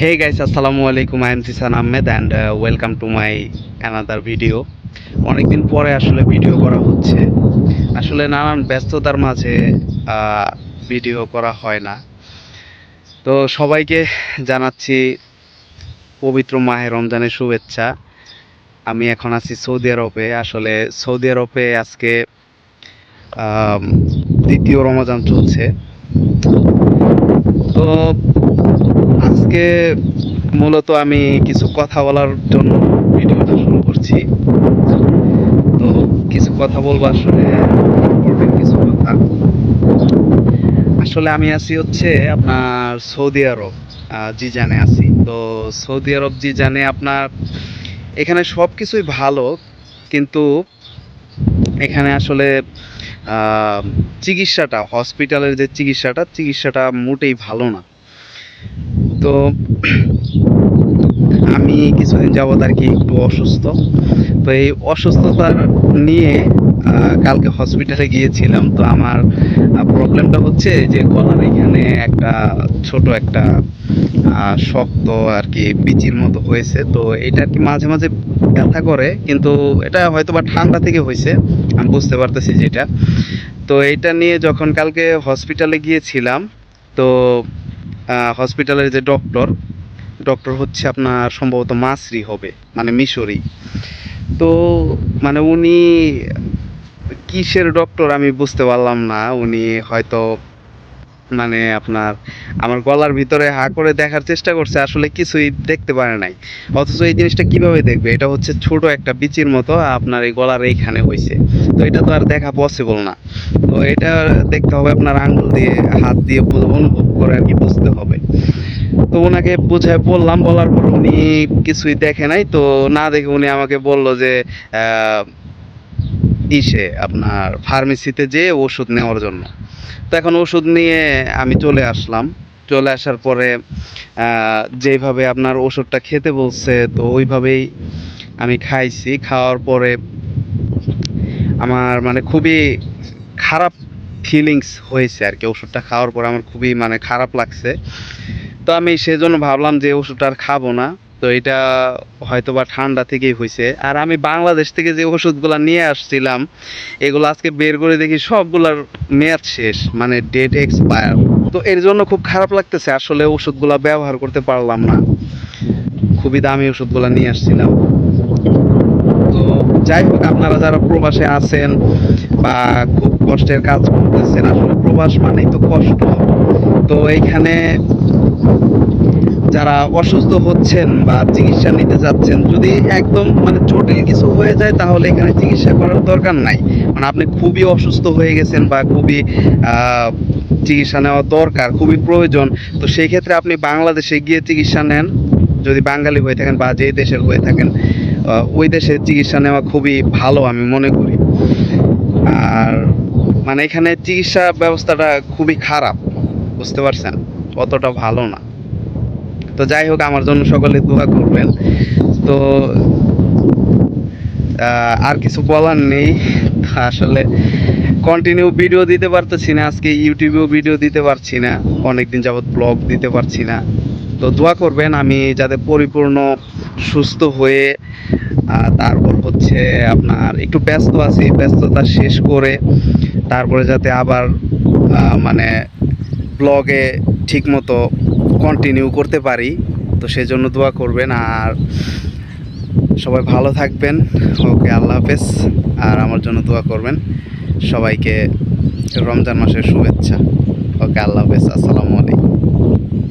Guys, assalamu alaikum. I am Sisan Ahmed and uh, welcome to my another video. অনেকদিন পরে আসলে video করা হচ্ছে আসলে নানান ব্যস্ততার মাঝে ভিডিও করা হয় না তো সবাইকে জানাচ্ছি পবিত্র মাহে রমজানের শুভেচ্ছা আমি এখন আছি সৌদি আরবে আসলে সৌদি আরবে আজকে দ্বিতীয় রমজান চলছে তো আজকে মূলত আমি কিছু কথা বলার জন্য ভিডিওটা শুরু করছি। তো কিছু কথা বলব আসলে কিছু কথা। আসলে আমি আছি হচ্ছে আপনার সৌদি আরব জিজানে আছি। তো সৌদি আরব, জিজানে আপনার এখানে সব কিছুই ভালো, কিন্তু এখানে আসলে চিকিৎসাটা, হসপিটালের যে চিকিৎসাটা চিকিৎসাটা মোটেই ভালো না। তো আমি কিছুদিন যাবৎ আর কি একটু অসুস্থ। তো এই অসুস্থতা নিয়ে কালকে হসপিটালে গিয়েছিলাম। তো আমার প্রবলেমটা হচ্ছে যে গলার এখানে একটা ছোট একটা শক্ত আর কি বিচির মতো হয়েছে। তো এটা আর কি মাঝে মাঝে ব্যথা করে, কিন্তু এটা হয়তো বা ঠান্ডা থেকে হয়েছে, আমি বুঝতে পারতেছি যেটা। তো এটা নিয়ে যখন কালকে হসপিটালে গিয়েছিলাম, তো হসপিটালের যে ডক্টর ডক্টর হচ্ছে আপনার সম্ভবত মাসরি হবে মানে মিশরি। তো মানে উনি কিসের ডক্টর আমি বুঝতে পারলাম না। উনি হয়তো মানে আপনার আমার গলার ভিতরে হা করে দেখার চেষ্টা করছে, আসলে কিছুই দেখতে পারে নাই। অথচ এই জিনিসটা কীভাবে দেখবে? এটা হচ্ছে ছোট একটা বিচির মতো আপনার এই গলার এইখানে হয়েছে তো এটা তো আর দেখা পসিবল না। তো এটা দেখতে হবে আপনার আঙ্গুল দিয়ে, হাত দিয়ে অনুভব করে আর কি বুঝতে হবে। তো ওনাকে বুঝায় বললাম, বলার পর উনি কিছুই দেখে নাই। তো না দেখে উনি আমাকে বলল যে ইসে আপনার ফার্মেসিতে যেয়ে ওষুধ নেওয়ার জন্য। তো এখন ওষুধ নিয়ে আমি চলে আসলাম। চলে আসার পরে যেইভাবে আপনার ওষুধটা খেতে বলছে, তো ওইভাবেই আমি খাইছি। খাওয়ার পরে আমার মানে খুবই খারাপ ফিলিংস হয়েছে আর কি ওষুধটা খাওয়ার পর। আমার খুবই মানে খারাপ লাগছে। তো আমি সেজন্য ভাবলাম যে ওষুধটা আর খাব না। তো এটা হয়তো বা ঠান্ডা থেকেই হয়েছে আর আমি বাংলাদেশ থেকে যে ওষুধগুলো নিয়ে আসছিলাম, এগুলো আজকে বের করে দেখি সবগুলোর মেয়াদ শেষ মানে ডেট এক্সপায়ার তো এর জন্য খুব খারাপ লাগতেছে, আসলে ওষুধগুলো ব্যবহার করতে পারলাম না। খুবই দামি ওষুধগুলো নিয়ে আসছিলাম। তো যাই হোক, আপনারা যারা প্রবাসে আছেন বা খুব কষ্টের কাজ করতেছেন, আসলে প্রবাস মানেই তো কষ্ট। তো এইখানে যারা অসুস্থ হচ্ছেন বা চিকিৎসা নিতে যাচ্ছেন, যদি একদম মানে জটিল কিছু হয়ে যায়, তাহলে এখানে চিকিৎসা করার দরকার নাই। মানে আপনি খুবই অসুস্থ হয়ে গেছেন বা খুবই চিকিৎসা নেওয়া দরকার, খুবই প্রয়োজন। তো সেই ক্ষেত্রে আপনি বাংলাদেশে গিয়ে চিকিৎসা নেন। যদি বাঙালি হয়ে থাকেন বা যেই দেশের হয়ে থাকেন ওই দেশে চিকিৎসা নেওয়া খুবই ভালো আমি মনে করি। আর মানে এখানে চিকিৎসা ব্যবস্থাটা খুবই খারাপ, বুঝতে পারছেন? অতটা ভালো না। তো যাই হোক, আমার জন্য সকলে দোয়া করবেন। তো আর কিছু বলার নেই। আসলে কন্টিনিউ ভিডিও দিতে পারতেছি না, আজকে ইউটিউবেও ভিডিও দিতে পারছি না। অনেকদিন যাবৎ ব্লগ দিতে পারছি না। তো দোয়া করবেন, আমি যাতে পরিপূর্ণ, সুস্থ হয়ে তারপর হচ্ছে আপনার একটু ব্যস্ত আছি, ব্যস্ততা শেষ করে তারপরে যাতে আবার মানে ব্লগে ঠিকমতো কন্টিনিউ করতে পারি, তো সেই জন্য দোয়া করবেন আর সবাই ভালো থাকবেন। ওকে, আল্লাহ হাফেজ। আর আমার জন্য দোয়া করবেন। সবাইকে রমজান মাসের শুভেচ্ছা। ওকে, আল্লাহ হাফেজ। আসসালামু আলাইকুম।